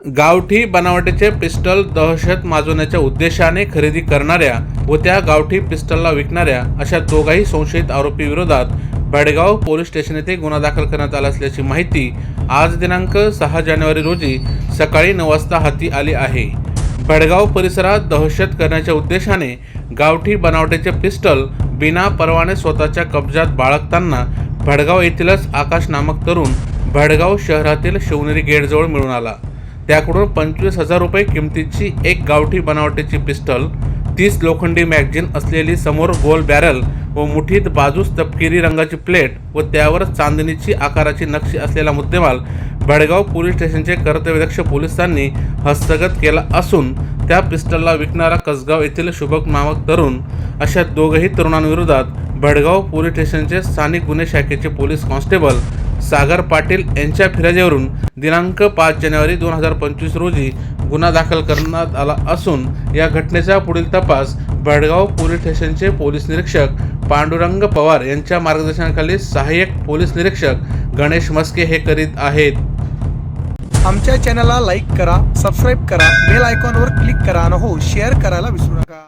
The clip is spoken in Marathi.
गावठी बनावटीचे पिस्टल दहशत माजवण्याच्या उद्देशाने खरेदी करणाऱ्या व त्या गावठी पिस्टलला विकणाऱ्या अशा दोघाही संशयित आरोपी विरोधात पोलीस स्टेशन येथे गुन्हा दाखल करण्यात आला असल्याची माहिती आज दिनांक सहा जानेवारी रोजी सकाळी नऊ वाजता हाती आली आहे. भडगाव परिसरात दहशत करण्याच्या उद्देशाने गावठी बनावटीचे पिस्टल बिना परवाने स्वतःच्या कब्जात बाळगताना भडगाव येथीलच आकाश नामक तरुण भडगाव शहरातील शिवनेरी गेटजवळ मिळून आला. त्याकडून पंचवीस हजार रुपये किमतीची एक गावठी बनावटीची पिस्टल तीस लोखंडी मॅगझिन असलेली समोर गोल बॅरल व मुठीत बाजूस तपकिरी रंगाची प्लेट व त्यावर चांदणीची आकाराची नक्षी असलेला मुद्देमाल भडगाव पोलीस स्टेशनचे कर्तव्यदक्ष पोलिसांनी हस्तगत केला असून त्या पिस्टलला विकणारा कसगाव येथील शुभक नामक तरुण अशा दोघही तरुणांविरोधात भडगाव पोलीस स्टेशनचे स्थानिक गुन्हे शाखेचे पोलीस कॉन्स्टेबल सागर पाटील यांच्या फिर्यादीवरून दिनांक पाच जानेवारी दोन हजार पंचवीस रोजी गुन्हा दाखल करण्यात आला असून या घटनेचा पुढील तपास भडगाव पोलीस स्टेशनचे पोलीस निरीक्षक पांडुरंग पवार यांच्या मार्गदर्शनाखाली सहाय्यक पोलीस निरीक्षक गणेश मस्के हे करीत आहेत. आमच्या चॅनलला लाईक करा सबस्क्राईब करा बेल आयकॉनवर क्लिक करा आणि हो शेअर करायला विसरू नका.